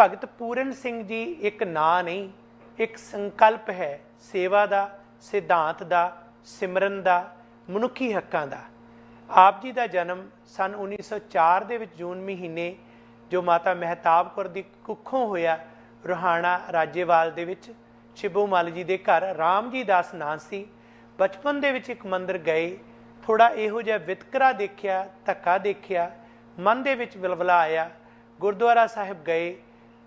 ਭਗਤ ਪੂਰਨ ਸਿੰਘ ਜੀ ਇੱਕ ਨਾਂ ਨਹੀਂ, ਇੱਕ ਸੰਕਲਪ ਹੈ ਸੇਵਾ ਦਾ, ਸਿਧਾਂਤ ਦਾ, ਸਿਮਰਨ ਦਾ, ਮਨੁੱਖੀ ਹੱਕਾਂ ਦਾ। ਆਪ ਜੀ ਦਾ ਜਨਮ ਸਨ 1904 ਦੇ ਵਿੱਚ ਜੂਨ ਮਹੀਨੇ, ਜੋ ਮਾਤਾ ਮਹਿਤਾਬ ਕੌਰ ਦੀ ਕੁੱਖੋਂ ਹੋਇਆ ਰੋਹਾਣਾ ਰਾਜੇਵਾਲ ਦੇ ਵਿੱਚ ਸ਼ਿਬੂ ਮਲ ਜੀ ਦੇ ਘਰ ਰਾਮ ਜੀ ਦਾਸ ਨਾਂ ਸੀ। ਬਚਪਨ ਦੇ ਵਿੱਚ ਇੱਕ ਮੰਦਿਰ ਗਏ ਥੋੜਾ ਇਹੋ ਜਿਹਾ ਵਿਤਕਰਾ ਦੇਖਿਆ, ਧੱਕਾ ਦੇਖਿਆ, ਮਨ ਦੇ ਵਿੱਚ ਵਿਲਵਲਾ ਆਇਆ। ਗੁਰਦੁਆਰਾ ਸਾਹਿਬ ਗਏ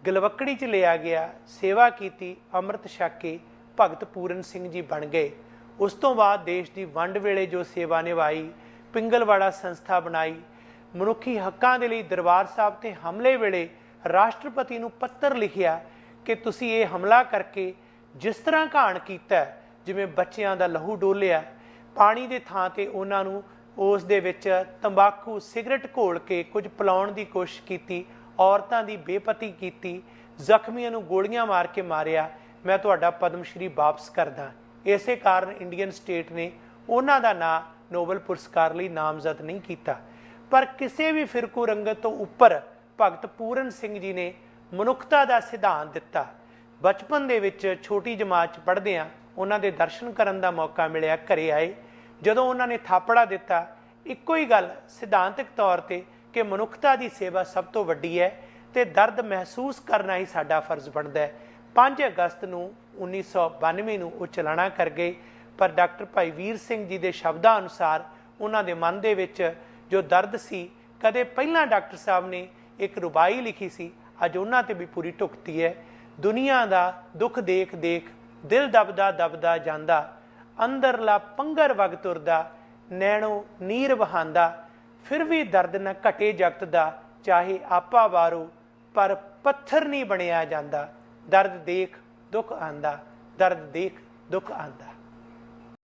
ਗਲਵਕੜੀ ਚ ਲਿਆ ਗਿਆ, ਸੇਵਾ ਕੀਤੀ, ਅੰਮ੍ਰਿਤ ਛਕ ਕੇ ਭਗਤ ਪੂਰਨ ਸਿੰਘ ਜੀ ਬਣ ਗਏ। ਉਸ ਤੋਂ ਬਾਅਦ ਦੇਸ਼ ਦੀ ਵੰਡ ਵੇਲੇ ਜੋ ਸੇਵਾ ਨਿਭਾਈ, ਪਿੰਗਲਵਾੜਾ ਸੰਸਥਾ ਬਣਾਈ, ਮਨੁੱਖੀ ਹੱਕਾਂ ਦੇ ਲਈ ਦਰਬਾਰ ਸਾਹਿਬ ਤੇ ਹਮਲੇ ਵੇਲੇ ਰਾਸ਼ਟਰਪਤੀ ਨੂੰ ਪੱਤਰ ਲਿਖਿਆ ਕਿ ਤੁਸੀਂ ਇਹ ਹਮਲਾ ਕਰਕੇ ਜਿਸ ਤਰ੍ਹਾਂ ਘਾਣ ਕੀਤਾ, ਜਿਵੇਂ ਬੱਚਿਆਂ ਦਾ ਲਹੂ ਡੋਲਿਆ, ਪਾਣੀ ਦੇ ਥਾਂ ਤੇ ਉਹਨਾਂ ਨੂੰ ਉਸ ਦੇ ਵਿੱਚ ਤੰਬਾਕੂ, ਸਿਗਰਟ ਘੋਲ ਕੇ ਕੁਝ ਪਿਲਾਉਣ ਦੀ ਕੋਸ਼ਿਸ਼ ਕੀਤੀ ਔਰਤਾਂ ਦੀ ਬੇਪਤੀ ਕੀਤੀ, ਜ਼ਖਮੀਆਂ ਨੂੰ ਗੋਲੀਆਂ ਮਾਰ ਕੇ ਮਾਰਿਆ, ਮੈਂ ਤੁਹਾਡਾ ਪਦਮ ਸ਼੍ਰੀ ਵਾਪਸ ਕਰਦਾ। ਇਸੇ ਕਾਰਨ ਇੰਡੀਅਨ ਸਟੇਟ ਨੇ ਉਹਨਾਂ ਦਾ ਨਾਂ ਨੋਬਲ ਪੁਰਸਕਾਰ ਲਈ ਨਾਮਜ਼ਦ ਨਹੀਂ ਕੀਤਾ। ਪਰ ਕਿਸੇ ਵੀ ਫਿਰਕੂ ਰੰਗਤ ਤੋਂ ਉੱਪਰ ਭਗਤ ਪੂਰਨ ਸਿੰਘ ਜੀ ਨੇ ਮਨੁੱਖਤਾ ਦਾ ਸਿਧਾਂਤ ਦਿੱਤਾ। ਬਚਪਨ ਦੇ ਵਿੱਚ ਛੋਟੀ ਜਮਾਤ ਚ ਪੜ੍ਹਦੇ ਆ ਉਹਨਾਂ ਦੇ ਦਰਸ਼ਨ ਕਰਨ ਦਾ ਮੌਕਾ ਮਿਲਿਆ, ਘਰੇ ਆਏ। ਜਦੋਂ ਉਹਨਾਂ ਨੇ ਥਾਪੜਾ ਦਿੱਤਾ, ਇੱਕੋ ਹੀ ਗੱਲ ਸਿਧਾਂਤਕ ਤੌਰ ਤੇ ਕਿ ਮਨੁੱਖਤਾ ਦੀ ਸੇਵਾ ਸਭ ਤੋਂ ਵੱਡੀ ਹੈ ਤੇ ਦਰਦ ਮਹਿਸੂਸ ਕਰਨਾ ਹੀ ਸਾਡਾ ਫਰਜ਼ ਬਣਦਾ ਹੈ। 5 ਅਗਸਤ ਨੂੰ 1992 ਨੂੰ ਉਹ ਚਲਾਣਾ ਕਰ ਗਏ, ਪਰ ਡਾਕਟਰ ਭਾਈ ਵੀਰ ਸਿੰਘ ਜੀ ਦੇ ਸ਼ਬਦਾਂ ਅਨੁਸਾਰ ਉਹਨਾਂ ਦੇ ਮਨ ਦੇ ਵਿੱਚ ਜੋ ਦਰਦ ਸੀ, ਕਦੇ ਪਹਿਲਾਂ ਡਾਕਟਰ ਸਾਹਿਬ ਨੇ ਇੱਕ ਰੁਬਾਈ ਲਿਖੀ ਸੀ, ਅੱਜ ਉਹਨਾਂ ਤੇ ਵੀ ਪੂਰੀ ਢੁਕਤੀ ਹੈ। ਦੁਨੀਆ ਦਾ ਦੁੱਖ ਦੇਖ ਦੇਖ ਦਿਲ ਦਬਦਾ ਦਬਦਾ ਜਾਂਦਾ, ਅੰਦਰਲਾ ਪੰਗਰ ਵਗ ਤੁਰਦਾ, ਨੈਣੋ ਨੀਰ ਵਹਾਂਦਾ ਫਿਰ ਵੀ ਦਰਦ ਨਾ ਘਟੇ ਜਗਤ ਦਾ, ਚਾਹੇ ਆਪਾ ਵਾਰੋ, ਪਰ ਪੱਥਰ ਨਹੀਂ ਬਣਿਆ ਜਾਂਦਾ। ਦਰਦ ਦੇਖ, ਦੁੱਖ ਆਂਦਾ। ਦਰਦ ਦੇਖ, ਦੁੱਖ ਆਂਦਾ।